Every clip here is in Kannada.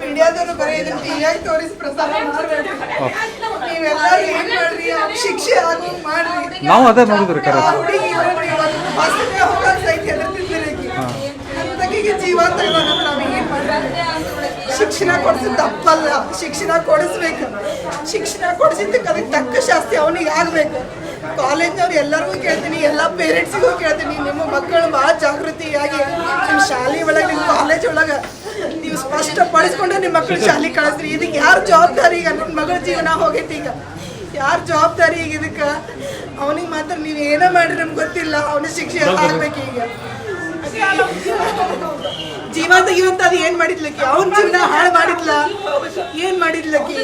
ಮೀಡಿಯಾದವರು ಬರೀ ಇದನ್ನ ಟಿವಿಯಾಗ ತೋರಿಸಿ ಪ್ರಸಾರ ಮಾಡ್ಬೇಕು. ನೀವೆಲ್ಲರೂ ಏನ್ ಮಾಡ್ರಿ ಅವ್ನ್ ಶಿಕ್ಷೆ ಆಗೋ ಮಾಡ್ರಿ ನಾವು ಅದೇ ನೋಡಿದ್ರಿ ಕರೆ ಶಿಕ್ಷಣ ಕೊಡಿಸಿದ ತಪ್ಪಲ್ಲ ಶಿಕ್ಷಣ ಕೊಡಿಸ್ಬೇಕು. ಶಿಕ್ಷಣ ಕೊಡಿಸಿದ್ದಕ್ಕೆ ಅದಕ್ಕೆ ತಕ್ಕ ಶಾಸ್ತಿ ಅವನಿಗೆ ಆಗಬೇಕು. ಕಾಲೇಜ್ನವ್ರು ಎಲ್ಲರಿಗೂ ಕೇಳ್ತೀನಿ ಎಲ್ಲ ಪೇರೆಂಟ್ಸಿಗೂ ಕೇಳ್ತೀನಿ ನಿಮ್ಮ ಮಕ್ಕಳು ಭಾಳ ಜಾಗೃತಿಯಾಗಿ ನಿಮ್ಮ ಶಾಲೆ ಒಳಗೆ ನಿಮ್ಮ ಕಾಲೇಜ್ ಒಳಗೆ ನೀವು ಸ್ಪಷ್ಟಪಡಿಸ್ಕೊಂಡು ನಿಮ್ಮ ಮಕ್ಕಳು ಶಾಲೆ ಕಳಿಸ್ರಿ. ಇದಕ್ಕೆ ಯಾರು ಜವಾಬ್ದಾರಿ? ಈಗ ನನ್ನ ಮಗಳ ಜೀವನ ಹೋಗೈತಿ ಈಗ. ಯಾರು ಜವಾಬ್ದಾರಿ ಈಗ ಇದಕ್ಕೆ? ಅವನಿಗೆ ಮಾತ್ರ ನೀವು ಏನೋ ಮಾಡ್ರಿ ನಮ್ಗೆ ಗೊತ್ತಿಲ್ಲ. ಅವನ ಶಿಕ್ಷೆ ಆಗ್ಬೇಕು ಈಗ. ಜೀವ ತೆಗಿಯುವಂತ ಅದು ಏನ್ ಮಾಡಿದ್ಲಕ್ಕಿ ಅವನ ಜೀವನ ಹಾಳು ಮಾಡಿದ್ಲ? ಏನ್ ಮಾಡಿದ್ಲಕ್ಕಿ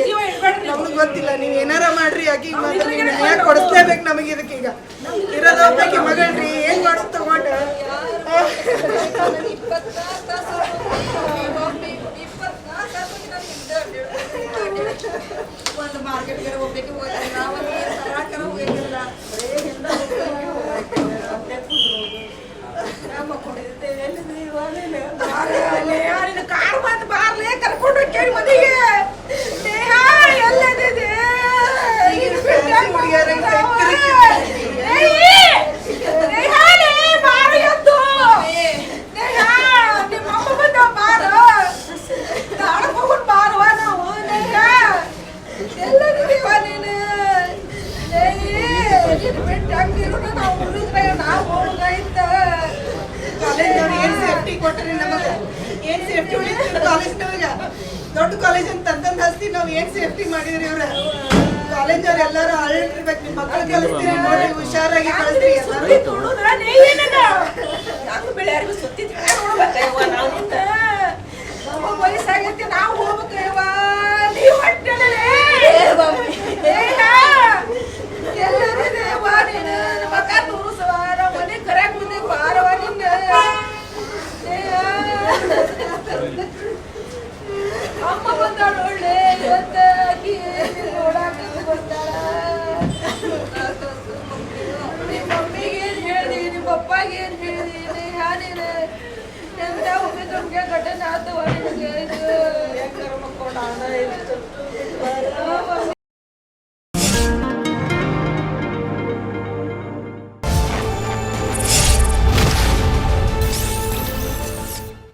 ನಮ್ಗೆ ಗೊತ್ತಿಲ್ಲ. ನೀವ್ ಏನಾರ ಮಾಡ್ರಿ ಆಕಿ ಮಾತ್ರ. ನೀವು ನ್ಯಾಯ ಕೊಡಿಸ್ಲೇಬೇಕು ನಮಗೆ ಇದಕ್ಕೆ ಈಗ. ಇರೋದು ಒಬ್ಬಾಕಿ ಮಗಳ್ರಿ. ಒಂದು ಮಾರ್ಕೆಟ್ಗೆ ಹೋಗ್ಬೇಕು ಹೋಗಿಲ್ಲ ನಾವು ತರಾಕರ ಹೋಗಿಲ್ಲ ಬರೇ ಹಿಂದೆ ಕಾರ್ ಬಂದು ಕೊಟ್ರಿ ನಮಗ ಏನ್ ಸೇಫ್ಟಿ ಉಳಿದ್ರಿ ಕಾಲೇಜ್ನವ್ರಿಗೆ ದೊಡ್ಡ ಕಾಲೇಜ್ ಅಂತ ತಂತಂದ್ ಹಸ್ತಿ ನಾವ್ ಏನ್ ಸೇಫ್ಟಿ ಮಾಡಿದ್ರಿ ಇವ್ರ ಕಾಲೇಜ್ನವ್ರು ಎಲ್ಲಾರು ಅಳ್ಳಿರ್ಬೇಕು ನಿಮ್ ಮಕ್ಕಳು ಕಲಿಸ್ತೀರಿ ನೋಡಿ, ಹುಷಾರಾಗಿ ಕಳಿಸ್ರಿ ಎಲ್ಲಾರು. ನಾವು ಹೋಗ್ಬೇಕು ನೀವು ಹೊಟ್ಟೆಲೇ ಎಲ್ಲರಿದೇವ ಅಮ್ಮ ಬಂದಾಳು, ಒಳ್ಳೆ ಇವತ್ತ ಬಂದಾಳ. ನಿಮ್ಮ ಮಮ್ಮಿಗೆ ಏನು ಹೇಳ್ದಿ ನಿಮ್ಮ ಅಪ್ಪಗೆ ಏನ್ ಹೇಳ್ದಿ ನೇಹಾ ನೀನು ಎಂತ ಒಮ್ಮೆ ಘಟನೆ ಆತವ ನಿನಗೆ? ಇದು ಅಣ್ಣ ಮಕ್ಕೊಂಡು